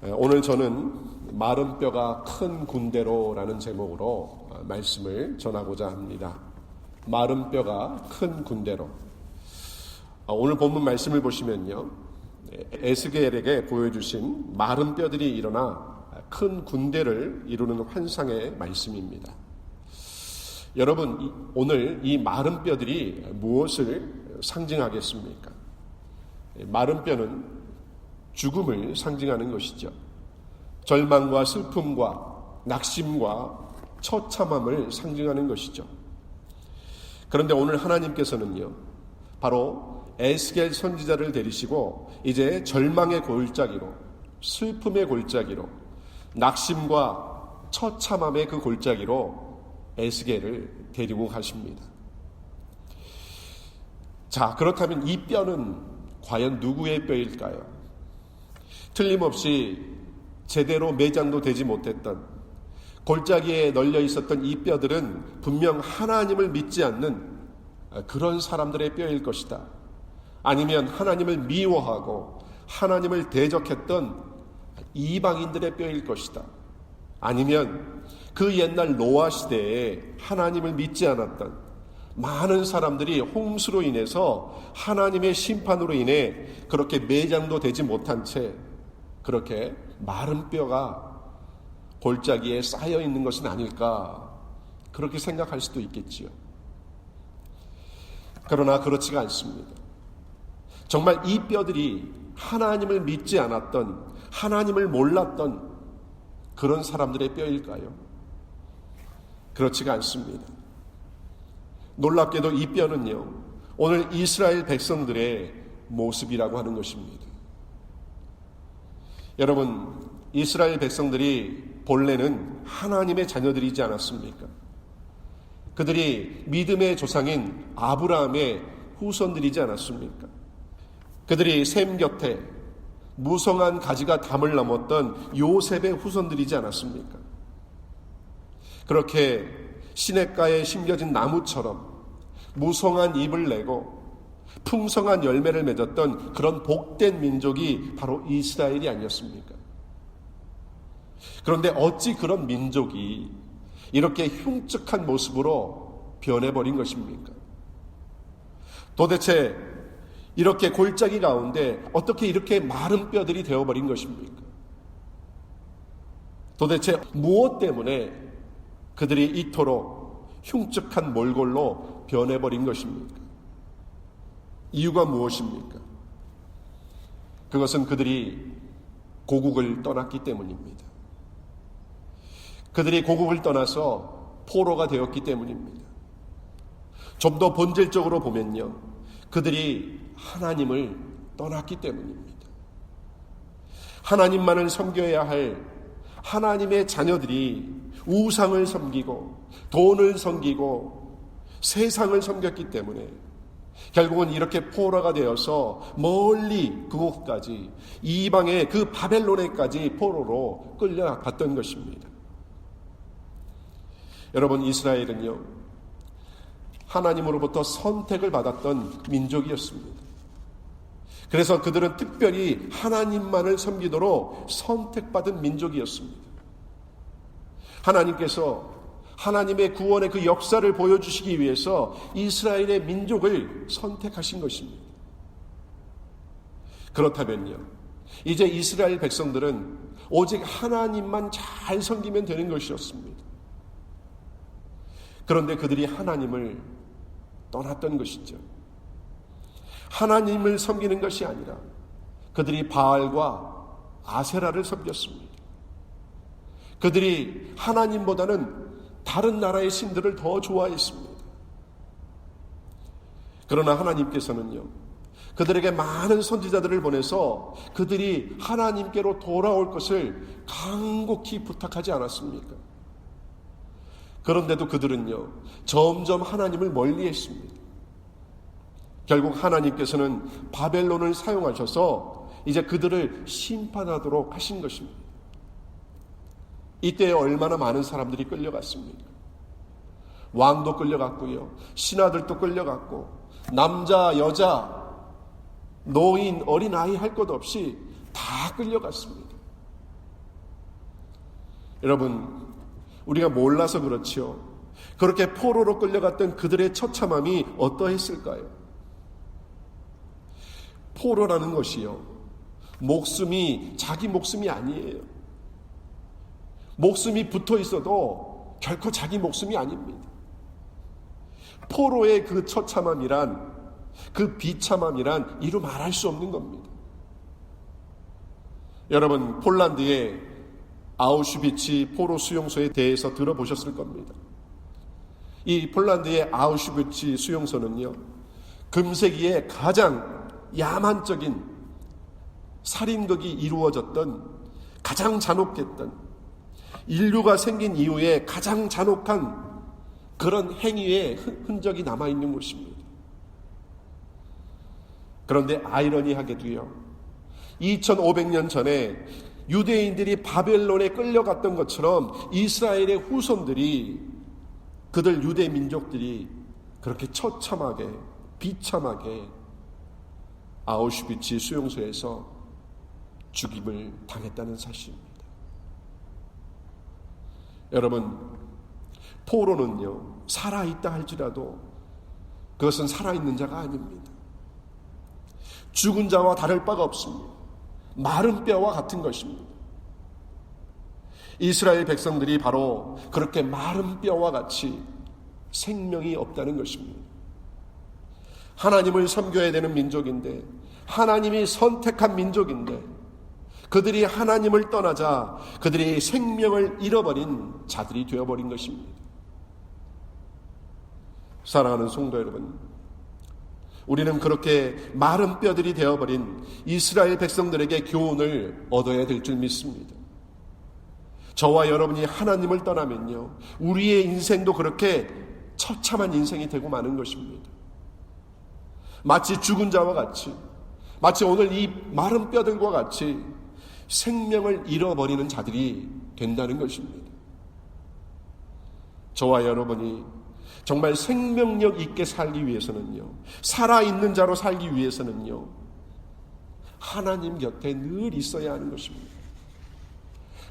오늘 저는 마른 뼈가 큰 군대로라는 제목으로 말씀을 전하고자 합니다. 마른 뼈가 큰 군대로. 오늘 본문 말씀을 보시면요. 에스겔에게 보여주신 마른 뼈들이 일어나 큰 군대를 이루는 환상의 말씀입니다. 여러분, 오늘 이 마른 뼈들이 무엇을 상징하겠습니까? 마른 뼈는 죽음을 상징하는 것이죠. 절망과 슬픔과 낙심과 처참함을 상징하는 것이죠. 그런데 오늘 하나님께서는요, 바로 에스겔 선지자를 데리시고 이제 절망의 골짜기로, 슬픔의 골짜기로, 낙심과 처참함의 그 골짜기로 에스겔을 데리고 가십니다. 자, 그렇다면 이 뼈는 과연 누구의 뼈일까요? 틀림없이 제대로 매장도 되지 못했던 골짜기에 널려 있었던 이 뼈들은 분명 하나님을 믿지 않는 그런 사람들의 뼈일 것이다. 아니면 하나님을 미워하고 하나님을 대적했던 이방인들의 뼈일 것이다. 아니면 그 옛날 노아 시대에 하나님을 믿지 않았던 많은 사람들이 홍수로 인해서 하나님의 심판으로 인해 그렇게 매장도 되지 못한 채 그렇게 마른 뼈가 골짜기에 쌓여 있는 것은 아닐까 그렇게 생각할 수도 있겠지요. 그러나 그렇지가 않습니다. 정말 이 뼈들이 하나님을 믿지 않았던 하나님을 몰랐던 그런 사람들의 뼈일까요? 그렇지가 않습니다. 놀랍게도 이 뼈는요, 오늘 이스라엘 백성들의 모습이라고 하는 것입니다. 여러분, 이스라엘 백성들이 본래는 하나님의 자녀들이지 않았습니까? 그들이 믿음의 조상인 아브라함의 후손들이지 않았습니까? 그들이 샘 곁에 무성한 가지가 담을 넘었던 요셉의 후손들이지 않았습니까? 그렇게 시냇가에 심겨진 나무처럼 무성한 잎을 내고 풍성한 열매를 맺었던 그런 복된 민족이 바로 이스라엘이 아니었습니까? 그런데 어찌 그런 민족이 이렇게 흉측한 모습으로 변해버린 것입니까? 도대체 이렇게 골짜기 가운데 어떻게 이렇게 마른 뼈들이 되어버린 것입니까? 도대체 무엇 때문에 그들이 이토록 흉측한 몰골로 변해버린 것입니까? 이유가 무엇입니까? 그것은 그들이 고국을 떠났기 때문입니다. 그들이 고국을 떠나서 포로가 되었기 때문입니다. 좀 더 본질적으로 보면요. 그들이 하나님을 떠났기 때문입니다. 하나님만을 섬겨야 할 하나님의 자녀들이 우상을 섬기고 돈을 섬기고 세상을 섬겼기 때문에 결국은 이렇게 포로가 되어서 멀리 그곳까지 이방의 그 바벨론에까지 포로로 끌려갔던 것입니다. 여러분 이스라엘은요 하나님으로부터 선택을 받았던 민족이었습니다. 그래서 그들은 특별히 하나님만을 섬기도록 선택받은 민족이었습니다. 하나님께서 하나님의 구원의 그 역사를 보여주시기 위해서 이스라엘의 민족을 선택하신 것입니다. 그렇다면요. 이제 이스라엘 백성들은 오직 하나님만 잘 섬기면 되는 것이었습니다. 그런데 그들이 하나님을 떠났던 것이죠. 하나님을 섬기는 것이 아니라 그들이 바알과 아세라를 섬겼습니다. 그들이 하나님보다는 다른 나라의 신들을 더 좋아했습니다. 그러나 하나님께서는요, 그들에게 많은 선지자들을 보내서 그들이 하나님께로 돌아올 것을 간곡히 부탁하지 않았습니까? 그런데도 그들은요, 점점 하나님을 멀리 했습니다. 결국 하나님께서는 바벨론을 사용하셔서 이제 그들을 심판하도록 하신 것입니다. 이때 얼마나 많은 사람들이 끌려갔습니까? 왕도 끌려갔고요. 신하들도 끌려갔고, 남자, 여자, 노인, 어린아이 할 것 없이 다 끌려갔습니다. 여러분, 우리가 몰라서 그렇지요. 그렇게 포로로 끌려갔던 그들의 처참함이 어떠했을까요? 포로라는 것이요. 목숨이 자기 목숨이 아니에요. 목숨이 붙어 있어도 결코 자기 목숨이 아닙니다. 포로의 그 처참함이란 그 비참함이란 이루 말할 수 없는 겁니다. 여러분 폴란드의 아우슈비츠 포로 수용소에 대해서 들어보셨을 겁니다. 이 폴란드의 아우슈비츠 수용소는요 금세기에 가장 야만적인 살인극이 이루어졌던 가장 잔혹했던 인류가 생긴 이후에 가장 잔혹한 그런 행위의 흔적이 남아 있는 곳입니다. 그런데 아이러니하게도요. 2500년 전에 유대인들이 바벨론에 끌려갔던 것처럼 이스라엘의 후손들이 그들 유대 민족들이 그렇게 처참하게 비참하게 아우슈비츠 수용소에서 죽임을 당했다는 사실입니다. 여러분, 포로는요, 살아있다 할지라도 그것은 살아있는 자가 아닙니다. 죽은 자와 다를 바가 없습니다. 마른 뼈와 같은 것입니다. 이스라엘 백성들이 바로 그렇게 마른 뼈와 같이 생명이 없다는 것입니다. 하나님을 섬겨야 되는 민족인데, 하나님이 선택한 민족인데, 그들이 하나님을 떠나자 그들이 생명을 잃어버린 자들이 되어버린 것입니다. 사랑하는 성도 여러분, 우리는 그렇게 마른 뼈들이 되어버린 이스라엘 백성들에게 교훈을 얻어야 될 줄 믿습니다. 저와 여러분이 하나님을 떠나면요, 우리의 인생도 그렇게 처참한 인생이 되고 마는 것입니다. 마치 죽은 자와 같이, 마치 오늘 이 마른 뼈들과 같이 생명을 잃어버리는 자들이 된다는 것입니다. 저와 여러분이 정말 생명력 있게 살기 위해서는요, 살아있는 자로 살기 위해서는요, 하나님 곁에 늘 있어야 하는 것입니다.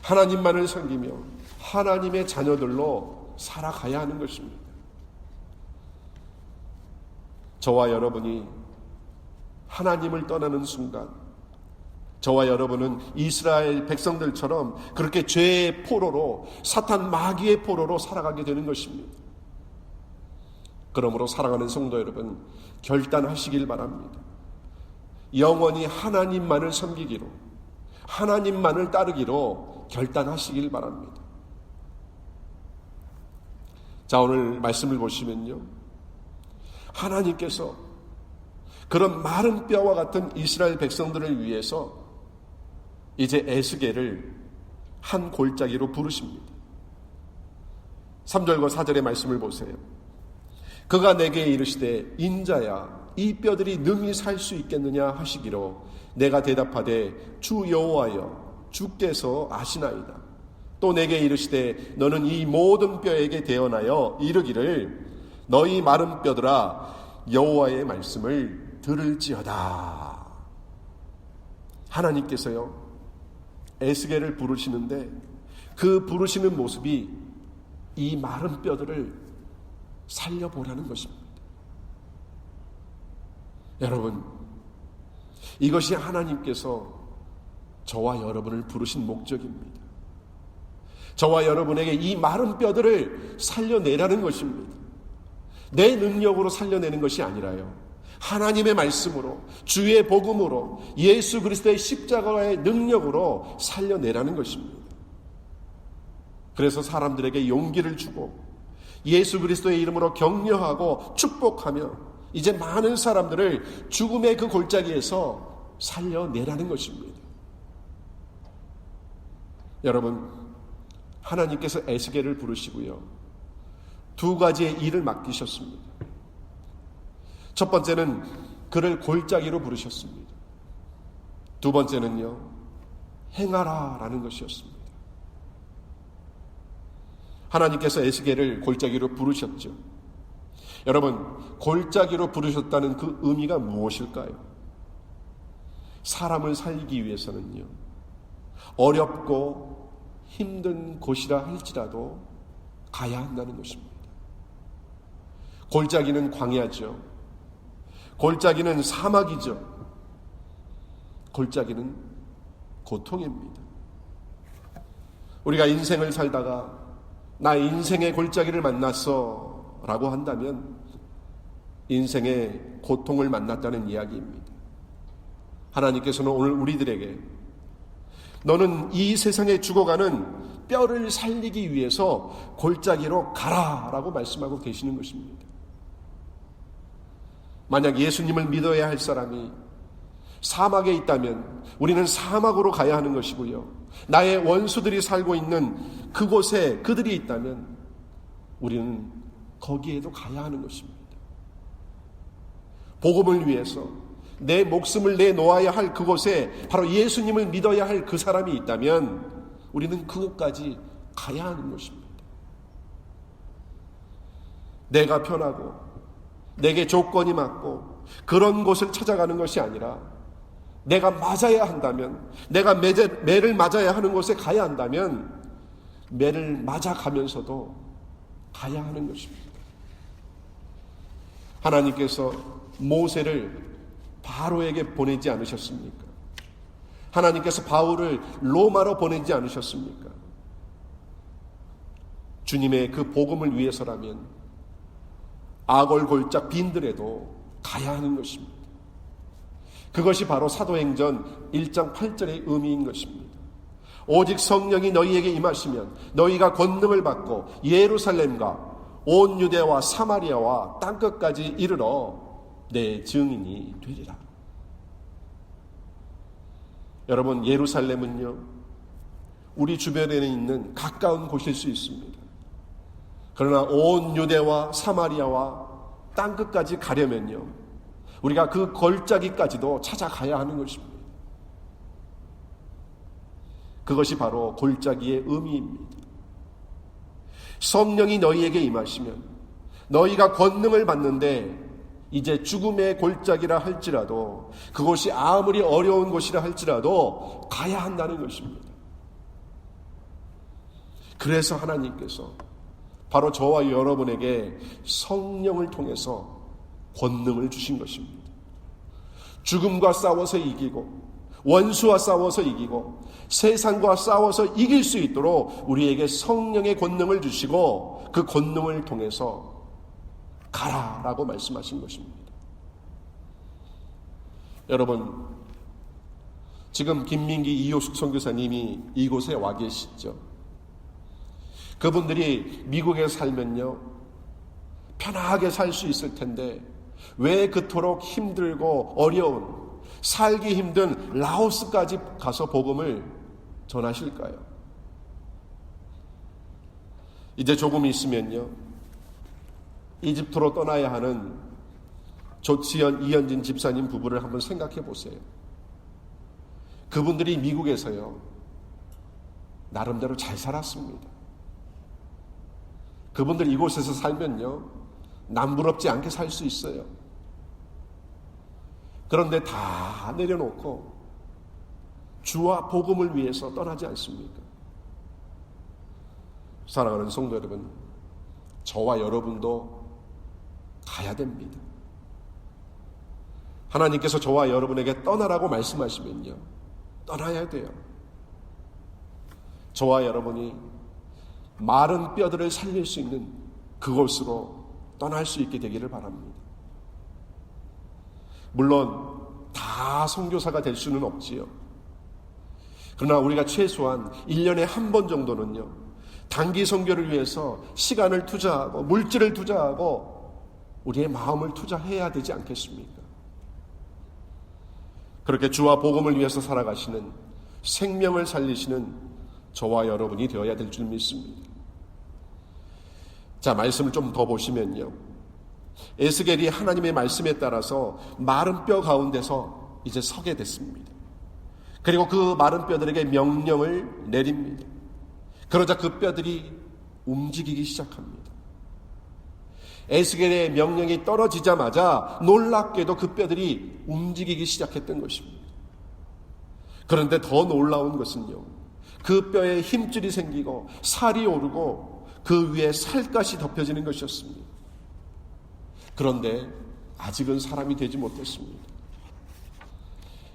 하나님만을 섬기며 하나님의 자녀들로 살아가야 하는 것입니다. 저와 여러분이 하나님을 떠나는 순간, 저와 여러분은 이스라엘 백성들처럼 그렇게 죄의 포로로, 사탄 마귀의 포로로 살아가게 되는 것입니다. 그러므로 사랑하는 성도 여러분, 결단하시길 바랍니다. 영원히 하나님만을 섬기기로, 하나님만을 따르기로 결단하시길 바랍니다. 자, 오늘 말씀을 보시면요. 하나님께서 그런 마른 뼈와 같은 이스라엘 백성들을 위해서 이제 에스겔을 한 골짜기로 부르십니다. 3절과 4절의 말씀을 보세요. 그가 내게 이르시되 인자야 이 뼈들이 능히 살 수 있겠느냐 하시기로 내가 대답하되 주 여호와여 주께서 아시나이다. 또 내게 이르시되 너는 이 모든 뼈에게 대언하여 이르기를 너희 마른 뼈들아 여호와의 말씀을 들을지어다. 하나님께서요 에스겔을 부르시는데 그 부르시는 모습이 이 마른 뼈들을 살려보라는 것입니다. 여러분, 이것이 하나님께서 저와 여러분을 부르신 목적입니다. 저와 여러분에게 이 마른 뼈들을 살려내라는 것입니다. 내 능력으로 살려내는 것이 아니라요. 하나님의 말씀으로, 주의 복음으로, 예수 그리스도의 십자가의 능력으로 살려내라는 것입니다. 그래서 사람들에게 용기를 주고 예수 그리스도의 이름으로 격려하고 축복하며 이제 많은 사람들을 죽음의 그 골짜기에서 살려내라는 것입니다. 여러분, 하나님께서 에스겔을 부르시고요. 두 가지의 일을 맡기셨습니다. 첫 번째는 그를 골짜기로 부르셨습니다. 두 번째는요, 행하라 라는 것이었습니다. 하나님께서 에스겔을 골짜기로 부르셨죠. 여러분, 골짜기로 부르셨다는 그 의미가 무엇일까요? 사람을 살기 위해서는요, 어렵고 힘든 곳이라 할지라도 가야 한다는 것입니다. 골짜기는 광야죠. 골짜기는 사막이죠. 골짜기는 고통입니다. 우리가 인생을 살다가 나 인생의 골짜기를 만났어 라고 한다면 인생의 고통을 만났다는 이야기입니다. 하나님께서는 오늘 우리들에게 너는 이 세상에 죽어가는 뼈를 살리기 위해서 골짜기로 가라 라고 말씀하고 계시는 것입니다. 만약 예수님을 믿어야 할 사람이 사막에 있다면 우리는 사막으로 가야 하는 것이고요. 나의 원수들이 살고 있는 그곳에 그들이 있다면 우리는 거기에도 가야 하는 것입니다. 복음을 위해서 내 목숨을 내놓아야 할 그곳에 바로 예수님을 믿어야 할 그 사람이 있다면 우리는 그곳까지 가야 하는 것입니다. 내가 편하고 내게 조건이 맞고 그런 곳을 찾아가는 것이 아니라 내가 맞아야 한다면 내가 매제, 매를 맞아야 하는 곳에 가야 한다면 매를 맞아가면서도 가야 하는 것입니다. 하나님께서 모세를 바로에게 보내지 않으셨습니까? 하나님께서 바울을 로마로 보내지 않으셨습니까? 주님의 그 복음을 위해서라면 아골골짝 빈들에도 가야 하는 것입니다. 그것이 바로 사도행전 1장 8절의 의미인 것입니다. 오직 성령이 너희에게 임하시면 너희가 권능을 받고 예루살렘과 온 유대와 사마리아와 땅끝까지 이르러 내 증인이 되리라. 여러분, 예루살렘은요, 우리 주변에 있는 가까운 곳일 수 있습니다. 그러나 온 유대와 사마리아와 땅 끝까지 가려면요, 우리가 그 골짜기까지도 찾아가야 하는 것입니다. 그것이 바로 골짜기의 의미입니다. 성령이 너희에게 임하시면 너희가 권능을 받는데 이제 죽음의 골짜기라 할지라도 그곳이 아무리 어려운 곳이라 할지라도 가야 한다는 것입니다. 그래서 하나님께서 바로 저와 여러분에게 성령을 통해서 권능을 주신 것입니다. 죽음과 싸워서 이기고 원수와 싸워서 이기고 세상과 싸워서 이길 수 있도록 우리에게 성령의 권능을 주시고 그 권능을 통해서 가라라고 말씀하신 것입니다. 여러분, 지금 김민기 이호숙 선교사님이 이곳에 와 계시죠. 그분들이 미국에 살면요, 편하게 살 수 있을 텐데, 왜 그토록 힘들고 어려운, 살기 힘든 라오스까지 가서 복음을 전하실까요? 이제 조금 있으면요, 이집트로 떠나야 하는 조치현, 이현진 집사님 부부를 한번 생각해 보세요. 그분들이 미국에서요, 나름대로 잘 살았습니다. 그분들 이곳에서 살면요, 남부럽지 않게 살 수 있어요. 그런데 다 내려놓고 주와 복음을 위해서 떠나지 않습니까? 사랑하는 성도 여러분, 저와 여러분도 가야 됩니다. 하나님께서 저와 여러분에게 떠나라고 말씀하시면요. 떠나야 돼요. 저와 여러분이 마른 뼈들을 살릴 수 있는 그곳으로 떠날 수 있게 되기를 바랍니다. 물론 다 선교사가 될 수는 없지요. 그러나 우리가 최소한 1년에 한 번 정도는요. 단기 선교를 위해서 시간을 투자하고 물질을 투자하고 우리의 마음을 투자해야 되지 않겠습니까? 그렇게 주와 복음을 위해서 살아가시는 생명을 살리시는 저와 여러분이 되어야 될 줄 믿습니다. 자, 말씀을 좀 더 보시면요. 에스겔이 하나님의 말씀에 따라서 마른 뼈 가운데서 이제 서게 됐습니다. 그리고 그 마른 뼈들에게 명령을 내립니다. 그러자 그 뼈들이 움직이기 시작합니다. 에스겔의 명령이 떨어지자마자 놀랍게도 그 뼈들이 움직이기 시작했던 것입니다. 그런데 더 놀라운 것은요. 그 뼈에 힘줄이 생기고 살이 오르고 그 위에 살갗이 덮여지는 것이었습니다. 그런데 아직은 사람이 되지 못했습니다.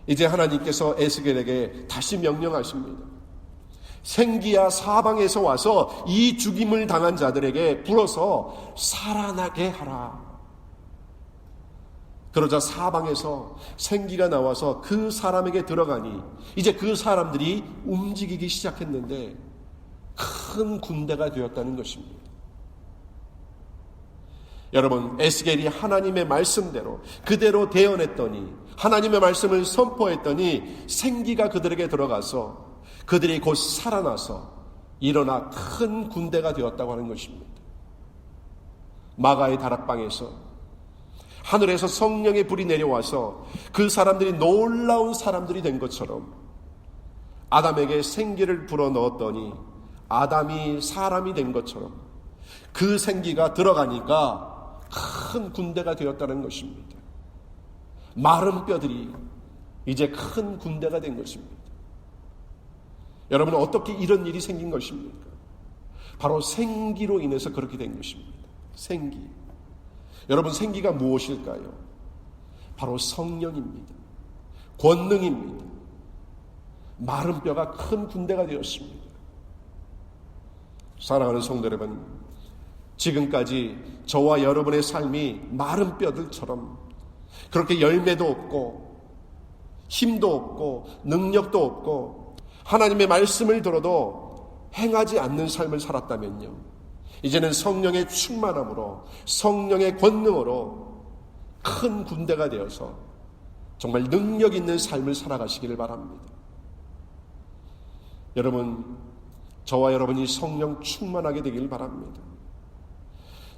이제 하나님께서 에스겔에게 다시 명령하십니다. 생기야 사방에서 와서 이 죽임을 당한 자들에게 불어서 살아나게 하라. 그러자 사방에서 생기가 나와서 그 사람에게 들어가니 이제 그 사람들이 움직이기 시작했는데 큰 군대가 되었다는 것입니다. 여러분, 에스겔이 하나님의 말씀대로 그대로 대언했더니 하나님의 말씀을 선포했더니 생기가 그들에게 들어가서 그들이 곧 살아나서 일어나 큰 군대가 되었다고 하는 것입니다. 마가의 다락방에서 하늘에서 성령의 불이 내려와서 그 사람들이 놀라운 사람들이 된 것처럼 아담에게 생기를 불어 넣었더니 아담이 사람이 된 것처럼 그 생기가 들어가니까 큰 군대가 되었다는 것입니다. 마른 뼈들이 이제 큰 군대가 된 것입니다. 여러분 어떻게 이런 일이 생긴 것입니까? 바로 생기로 인해서 그렇게 된 것입니다. 생기. 여러분 생기가 무엇일까요? 바로 성령입니다. 권능입니다. 마른 뼈가 큰 군대가 되었습니다. 사랑하는 성도 여러분, 지금까지 저와 여러분의 삶이 마른 뼈들처럼 그렇게 열매도 없고 힘도 없고 능력도 없고 하나님의 말씀을 들어도 행하지 않는 삶을 살았다면요. 이제는 성령의 충만함으로 성령의 권능으로 큰 군대가 되어서 정말 능력 있는 삶을 살아가시기를 바랍니다. 여러분, 저와 여러분이 성령 충만하게 되길 바랍니다.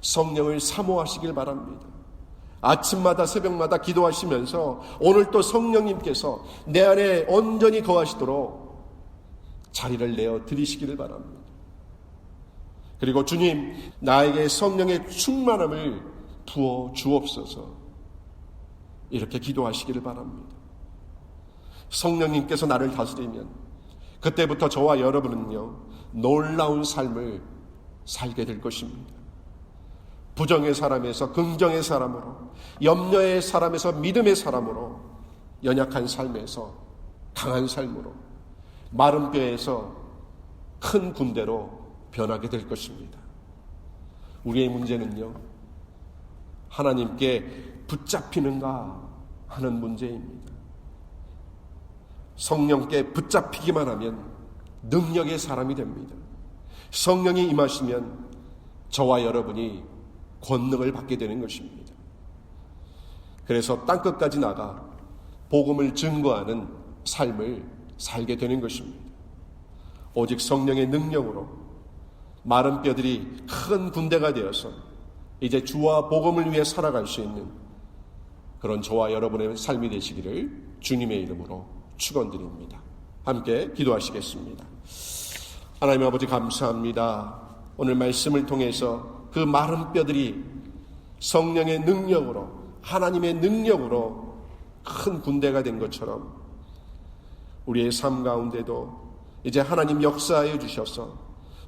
성령을 사모하시길 바랍니다. 아침마다 새벽마다 기도하시면서 오늘 또 성령님께서 내 안에 온전히 거하시도록 자리를 내어 드리시기를 바랍니다. 그리고 주님, 나에게 성령의 충만함을 부어 주옵소서. 이렇게 기도하시기를 바랍니다. 성령님께서 나를 다스리면 그때부터 저와 여러분은요, 놀라운 삶을 살게 될 것입니다. 부정의 사람에서 긍정의 사람으로, 염려의 사람에서 믿음의 사람으로, 연약한 삶에서 강한 삶으로, 마른 뼈에서 큰 군대로 변하게 될 것입니다. 우리의 문제는요, 하나님께 붙잡히는가 하는 문제입니다. 성령께 붙잡히기만 하면 능력의 사람이 됩니다. 성령이 임하시면 저와 여러분이 권능을 받게 되는 것입니다. 그래서 땅끝까지 나가 복음을 증거하는 삶을 살게 되는 것입니다. 오직 성령의 능력으로 마른 뼈들이 큰 군대가 되어서 이제 주와 복음을 위해 살아갈 수 있는 그런 저와 여러분의 삶이 되시기를 주님의 이름으로 축원드립니다. 함께 기도하시겠습니다. 하나님 아버지 감사합니다. 오늘 말씀을 통해서 그 마른 뼈들이 성령의 능력으로 하나님의 능력으로 큰 군대가 된 것처럼 우리의 삶 가운데도 이제 하나님 역사해 주셔서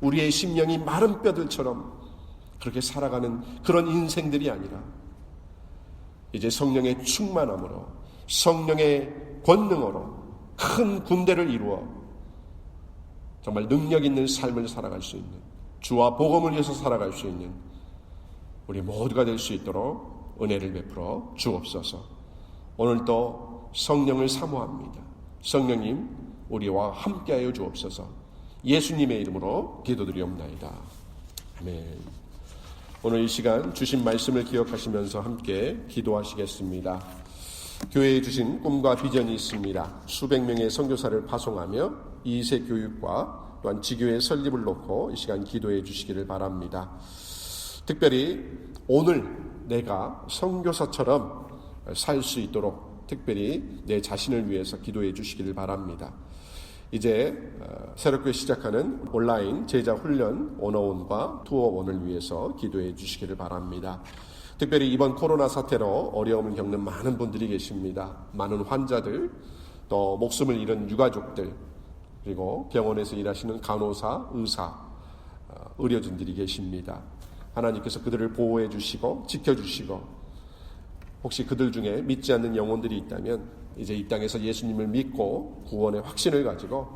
우리의 심령이 마른 뼈들처럼 그렇게 살아가는 그런 인생들이 아니라 이제 성령의 충만함으로 성령의 권능으로 큰 군대를 이루어 정말 능력 있는 삶을 살아갈 수 있는 주와 복음을 위해서 살아갈 수 있는 우리 모두가 될 수 있도록 은혜를 베풀어 주옵소서. 오늘도 성령을 사모합니다. 성령님 우리와 함께하여 주옵소서. 예수님의 이름으로 기도드리옵나이다. 아멘. 오늘 이 시간 주신 말씀을 기억하시면서 함께 기도하시겠습니다. 교회에 주신 꿈과 비전이 있습니다. 수백 명의 선교사를 파송하며 이세 교육과 또한 지교의 설립을 놓고 이 시간 기도해 주시기를 바랍니다. 특별히 오늘 내가 선교사처럼 살 수 있도록 특별히 내 자신을 위해서 기도해 주시기를 바랍니다. 이제 어, 새롭게 시작하는 온라인 제자 훈련 원어원과 투어원을 위해서 기도해 주시기를 바랍니다. 특별히 이번 코로나 사태로 어려움을 겪는 많은 분들이 계십니다. 많은 환자들, 또 목숨을 잃은 유가족들, 그리고 병원에서 일하시는 간호사, 의사, 어, 의료진들이 계십니다. 하나님께서 그들을 보호해 주시고 지켜 주시고 혹시 그들 중에 믿지 않는 영혼들이 있다면 이제 이 땅에서 예수님을 믿고 구원의 확신을 가지고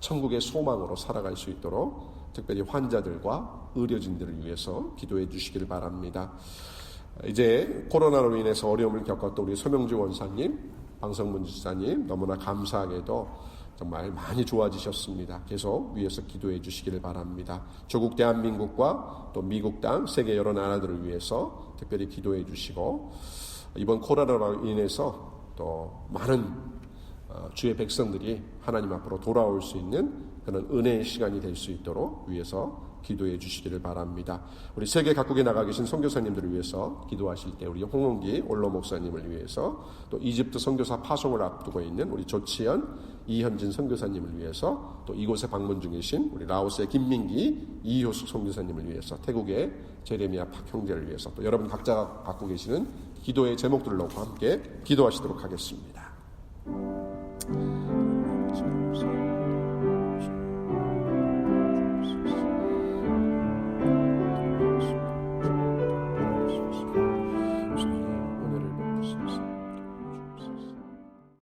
천국의 소망으로 살아갈 수 있도록 특별히 환자들과 의료진들을 위해서 기도해 주시기를 바랍니다. 이제 코로나로 인해서 어려움을 겪었던 우리 서명주 원사님, 방성문 지사님 너무나 감사하게도 정말 많이 좋아지셨습니다. 계속 위해서 기도해 주시기를 바랍니다. 조국 대한민국과 또 미국 땅 세계 여러 나라들을 위해서 특별히 기도해 주시고 이번 코로나로 인해서 또 많은 어, 주의 백성들이 하나님 앞으로 돌아올 수 있는 그런 은혜의 시간이 될 수 있도록 위해서 기도해 주시기를 바랍니다. 우리 세계 각국에 나가 계신 선교사님들을 위해서 기도하실 때 우리 홍원기 올로 목사님을 위해서 또 이집트 선교사 파송을 앞두고 있는 우리 조치현 이현진 선교사님을 위해서 또 이곳에 방문 중이신 우리 라오스의 김민기 이효수 선교사님을 위해서 태국의 제레미야 박 형제를 위해서 또 여러분 각자가 갖고 계시는 기도의 제목들을 놓고 함께 기도하시도록 하겠습니다.